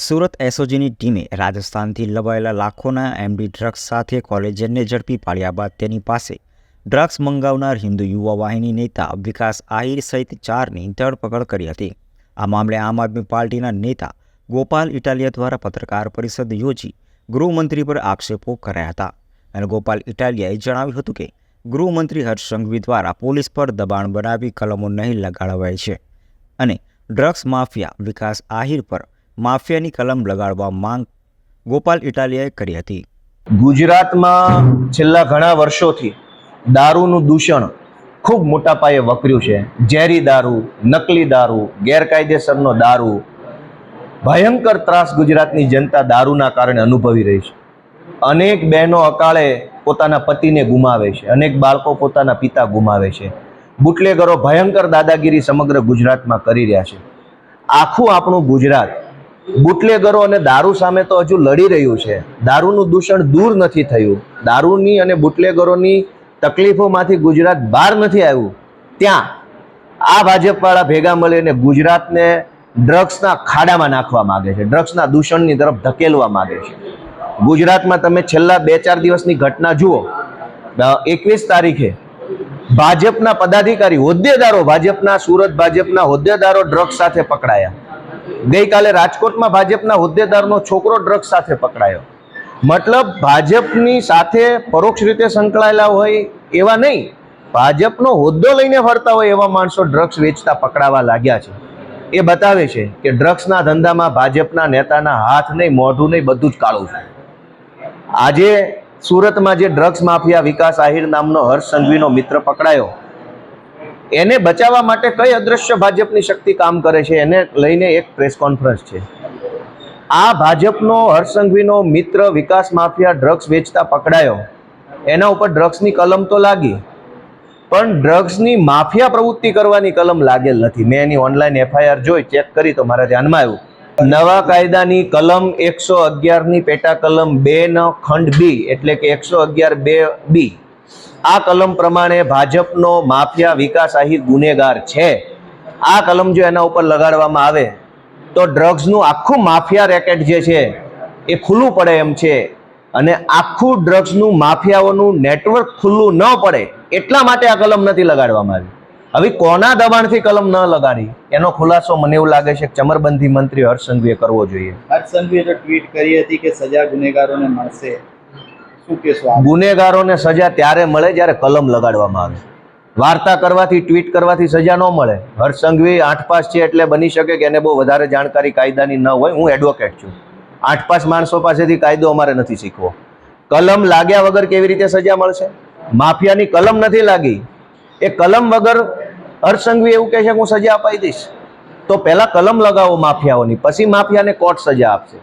સુરત એસઓજીની ટીમે રાજસ્થાનથી લવાયેલા લાખોના MD drugs સાથે કોલેજને ઝડપી પાડ્યા બાદ તેની પાસે ડ્રગ્સ મંગાવનાર હિન્દુ યુવા વાહિની નેતા વિકાસ આહિર સહિત ચારની ધરપકડ કરી હતી. આ મામલે આમ આદમી પાર્ટીના નેતા ગોપાલ ઇટાલિયા દ્વારા પત્રકાર પરિષદ યોજી ગૃહમંત્રી પર આક્ષેપો કર્યા હતા. અને ગોપાલ ઇટાલિયાએ જણાવ્યું હતું કે, ગૃહમંત્રી હર્ષ સંઘવી દ્વારા પોલીસ પર દબાણ બનાવી કલમો નહીં લગાડવાય છે. અને ડ્રગ્સ માફિયા વિકાસ આહિર પર માફિયાની કલમ લગાડવા માંગ ગોપાલ ઇટાલિયાએ કરી હતી. ગુજરાતમાં છેલ્લા ઘણા વર્ષોથી દારૂનું દૂષણ ખૂબ મોટા પાયે વકર્યું છે. ઝેરી દારૂ, નકલી દારૂ, ગેરકાયદેસરનો દારૂ. ભયંકર ત્રાસ ગુજરાતની જનતા દારૂના કારણે અનુભવી રહી છે. અનેક બહેનો અકાળે પોતાના પતિને ગુમાવે છે. અનેક બાળકો પોતાના પિતા ગુમાવે છે. બુટલેગરો ભયંકર દાદાગીરી સમગ્ર ગુજરાતમાં કરી રહ્યા છે. આખું આપણું ગુજરાત બુટલેગરો અને દારૂ સામે તો હજુ લડી રહ્યું છે. દારૂનું દૂષણ દૂર નથી થયું. દારૂની અને બુટલેગરોની તકલીફોમાંથી ગુજરાત બહાર નથી આવ્યું. ત્યાં આ ભાજપવાળા ભેગા મળીને ગુજરાતને ડ્રગ્સના ખાડામાં નાખવા માગે છે. ડ્રગ્સના દૂષણની તરફ ધકેલવા માગે છે. ગુજરાતમાં તમે છેલ્લા બે ચાર દિવસની ઘટના જુઓ. એકવીસ તારીખે ભાજપના પદાધિકારી હોદ્દેદારો, ભાજપના સુરત ભાજપના હોદ્દેદારો ડ્રગ્સ સાથે પકડાયા. ગઈકાલે રાજકોટમાં ભાજપના હોદ્દેદારનો છોકરો ડ્રગ્સ સાથે પકડાયો. મતલબ ભાજપની સાથે પરોક્ષ રીતે સંકળાયેલા હોય એવા નહીં, ભાજપનો હોદ્દો લઈને ફરતા હોય એવા માણસો ડ્રગ્સ વેચતા પકડાવા લાગ્યા છે. એ બતાવે છે કે ડ્રગ્સના ધંધામાં ભાજપના નેતાના હાથ નહીં, મોઢું નહીં, બધું જ કાળું છે. આજે સુરતમાં જે ડ્રગ્સ માફિયા વિકાસ આહિર નામનો હર્ષ સંઘવીનો મિત્ર પકડાયો એને બચાવવા માટે કઈ અદ્રશ્ય ભાજપની શક્તિ કામ કરે છે એને લઈને એક પ્રેસ કોન્ફરન્સ છે. આ ભાજપનો હર્ષસંઘવીનો મિત્ર વિકાસ માફિયા ડ્રગ્સ વેચતા પકડાયો. એના ઉપર ડ્રગ્સની કલમ તો લાગી. પણ ડ્રગ્સની માફિયા પ્રવૃત્તિ કરવાની કલમ લાગેલ નથી. મેં એની ઓનલાઈન એફઆઈઆર જોઈ, ચેક કરી તો મારા ધ્યાનમાં આવ્યું. નવા કાયદાની કલમ એકસો અગિયારની પેટા કલમ બે નો ખંડ બી, એટલે કે એકસો અગિયાર બે બી. આ કલમ પ્રમાણે ભાજપનો માફિયા વિકાસ આહિર ગુનેગાર છે. આ કલમ જો એના ઉપર લગાડવામાં આવે, તો ડ્રગ્સનું આખું માફિયા રેકેટ જે છે, એ ખુલ્લું પડે એમ છે. અને આખું ડ્રગ્સનું માફિયાઓનું નેટવર્ક ખુલ્લું ન પડે, એટલા માટે આ કલમ નથી લગાડવામાં આવી હવે કોના દબાણથી કલમ ન લગાડી, એનો ખુલાસો મને એવું લાગે છે ચમરબંધી મંત્રી હર્ષ સંઘવીએ કરવો જોઈએ. હર્ષ સંઘવીએ તો ટ્વીટ કરી હતી કે સજા ગુનેગારોને મળશે. ગુનેગારોને સજા ત્યારે મળે જ્યારે કલમ લગાડવામાં આવે. વાર્તા કરવાથી, ટ્વીટ કરવાથી સજા ન મળે. હર્ષ સંઘવી આઠ પાસ છે એટલે બની શકે કે એને બહુ વધારે જાણકારી કાયદાની ન હોય. હું એડવોકેટ છું. આઠ પાસ માણસો પાસેથી કાયદો અમારે નથી શીખવો. કલમ લાગ્યા વગર કેવી રીતે સજા મળશે? માફિયાની કલમ નથી લાગી. એ કલમ વગર હર્ષ સંઘવી એવું કહે છે કે હું સજા અપાઈ દઈશ. તો પહેલાં કલમ લગાવો માફિયાઓની. પછી માફિયાને કોર્ટ સજા આપશે.